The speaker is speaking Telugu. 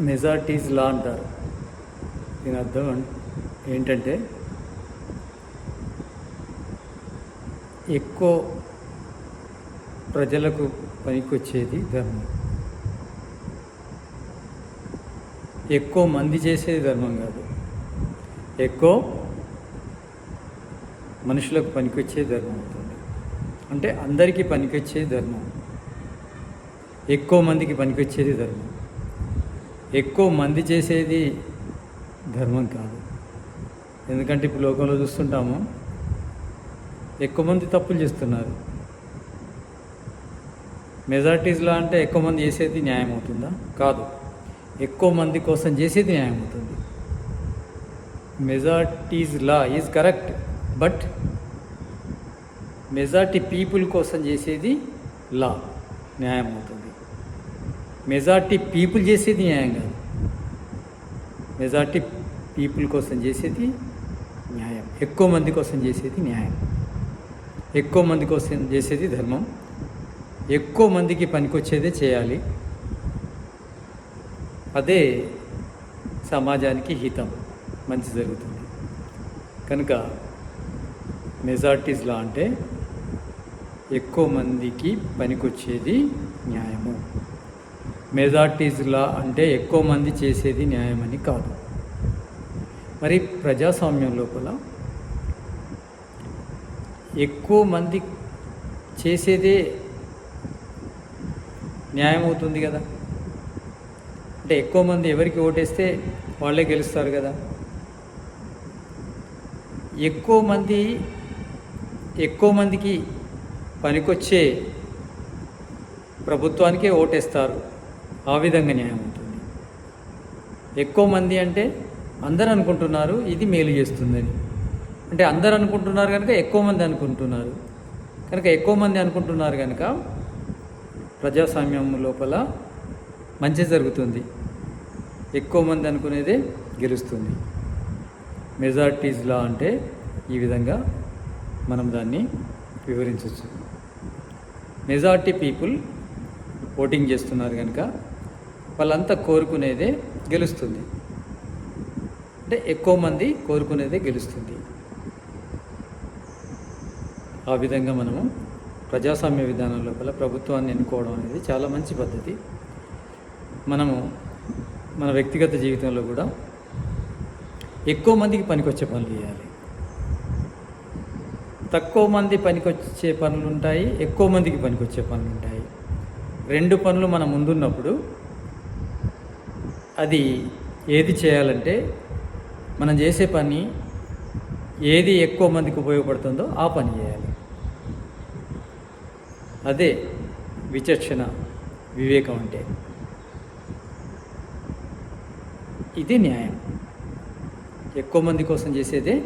మెజార్టీస్ లా అంటారు. దీని అర్థం ఏంటంటే ఎక్కువ ప్రజలకు పనికొచ్చేది ధర్మం. ఎక్కువ మంది చేసేది ధర్మం కాదు. ఎక్కువ మనుషులకు పనికొచ్చే ధర్మం అవుతుంది. అంటే అందరికీ పనికొచ్చే ధర్మం. ఎక్కువ మందికి పనికొచ్చేది ధర్మం. ఎక్కువ మంది చేసేది ధర్మం కాదు. ఎందుకంటే ఇప్పుడు లోకంలో చూస్తుంటాము ఎక్కువ మంది తప్పులు చేస్తున్నారు. మెజార్టీస్లో అంటే ఎక్కువ మంది చేసేది న్యాయం అవుతుందా? కాదు. ఎక్కువ మంది కోసం చేసేది న్యాయం అవుతుంది. Majorities law is correct but majority people కోసం చేసేది లా న్యాయం అవుతుంది. మెజార్టీ పీపుల్ చేసేది న్యాయం కాదు. మెజార్టీ పీపుల్ కోసం చేసేది న్యాయం. ఎక్కువ మంది కోసం చేసేది న్యాయం. ఎక్కువ మంది కోసం చేసేది ధర్మం. ఎక్కువ మందికి పనికొచ్చేదే చేయాలి. అదే సమాజానికి హితం. మంచి జరుగుతుంది. కనుక మెజార్టీస్లా అంటే ఎక్కువ మందికి పనికొచ్చేది న్యాయము. మెజార్టీస్లా అంటే ఎక్కువ మంది చేసేది న్యాయమని కాదు. మరి ప్రజాస్వామ్యం లోపల ఎక్కువ మంది చేసేదే న్యాయం అవుతుంది కదా? అంటే ఎక్కువ మంది ఎవరికి ఓటేస్తే వాళ్ళే గెలుస్తారు కదా? ఎక్కువ మంది ఎక్కువ మందికి పనికొచ్చే ప్రభుత్వానికే ఓటేస్తారు. ఆ విధంగా న్యాయం ఉంటుంది. ఎక్కువ మంది అంటే అందరు అనుకుంటున్నారు ఇది మేలు చేస్తుందని. అంటే అందరు అనుకుంటున్నారు కనుక ఎక్కువ మంది అనుకుంటున్నారు. కనుక ఎక్కువ మంది అనుకుంటున్నారు కనుక ప్రజాస్వామ్యం లోపల మంచి జరుగుతుంది. ఎక్కువ మంది అనుకునేదే గెలుస్తుంది. మెజార్టీస్ లా అంటే ఈ విధంగా మనం దాన్ని వివరించవచ్చు మెజార్టీ పీపుల్ ఓటింగ్ చేస్తున్నారు కనుక వాళ్ళంతా కోరుకునేదే గెలుస్తుంది. అంటే ఎక్కువ మంది కోరుకునేదే గెలుస్తుంది. ఆ విధంగా మనము ప్రజాస్వామ్య విధానం లోపల ప్రభుత్వాన్ని ఎన్నుకోవడం అనేది చాలా మంచి పద్ధతి. మనము మన వ్యక్తిగత జీవితంలో కూడా ఎక్కువ మందికి పనికొచ్చే పనులు చేయాలి. తక్కువ మంది పనికొచ్చే పనులు ఉంటాయి ఎక్కువ మందికి పనికొచ్చే పనులు ఉంటాయి రెండు పనులు మన ముందున్నప్పుడు అది ఏది చేయాలంటే మనం చేసే పని ఏది ఎక్కువ మందికి ఉపయోగపడుతుందో ఆ పని చేయాలి. అదే విచక్షణ వివేకం అంటే. ఇది న్యాయం. ఎక్కువ మంది కోసం చేసేదే